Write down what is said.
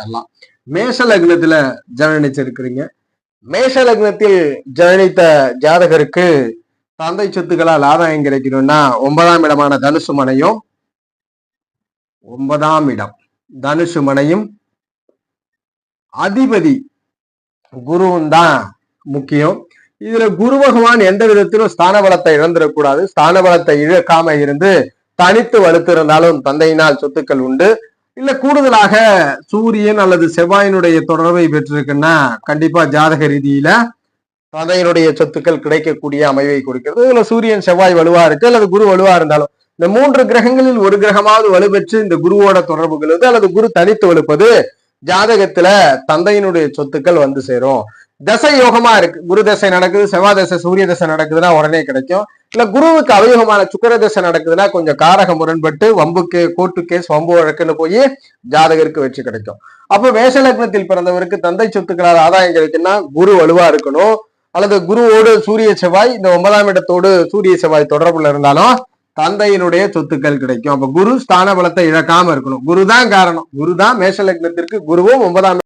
காட்டலாம் மேஷ லக்னத்துல ஜனனிச்சிருக்கிறீங்க. மேஷ லக்னத்தில் ஜனனித்த ஜாதகருக்கு தந்தை சொத்துக்களால் ஆதாயம் கிடைக்கணும்னா ஒன்பதாம் இடமான தனுசு மனையும் ஒன்பதாம் இடம். தனுசு மனையும் அதிபதி குருவும் தான் முக்கியம். இதுல குரு பகவான் எந்த விதத்திலும் ஸ்தான பலத்தை இழந்துடக்கூடாது. ஸ்தான பலத்தை இழக்காம இருந்து தனித்து வலுத்திருந்தாலும் தந்தையினால் சொத்துக்கள் உண்டு. இல்ல கூடுதலாக சூரியன் அல்லது செவ்வாயினுடைய தொடர்பை பெற்றிருக்குன்னா கண்டிப்பா ஜாதக ரீதியில தந்தையினுடைய சொத்துக்கள் கிடைக்கக்கூடிய அமைவை கொடுக்கிறது இதுல சூரியன் செவ்வாய் வலுவா இருக்கு அல்லது குரு வலுவா இருந்தாலும் இந்த மூன்று கிரகங்களில் ஒரு கிரகமாவது வலுப்பெற்று இந்த குருவோட தொடர்பு கொள்வது அல்லது குரு தனித்து வலுப்பது ஜாதகத்துல தந்தையினுடைய சொத்துக்கள் வந்து சேரும். தசை யோகமா இருக்கு. குரு தசை நடக்குது செவ்வாய் தசை சூரிய தசை நடக்குதுன்னா உடனே கிடைக்கும். இல்ல குருவுக்கு அவயோகமான சுக்கரதசை நடக்குதுன்னா கொஞ்சம் காரக முரண்பட்டு வம்புக்கு கோர்ட்டு கேஸ் வம்பு வழக்குன்னு போய் ஜாதகருக்கு வெற்றி கிடைக்கும். அப்போ மேஷ லக்னத்தில் பிறந்தவருக்கு தந்தை சொத்துக்களால் ஆதாயம் கிடைக்குன்னா குரு வலுவா இருக்கணும். அல்லது குருவோடு சூரிய செவ்வாய் இந்த ஒன்பதாம் இடத்தோடு சூரிய செவ்வாய் தொடர்புல இருந்தாலும் தந்தையினுடைய சொத்துக்கள் கிடைக்கும். அப்ப குரு ஸ்தான பலத்தை இழக்காம இருக்கணும். குரு தான் காரணம். குரு தான் மேஷ லக்னத்திற்கு குருவும் ஒன்பதாம்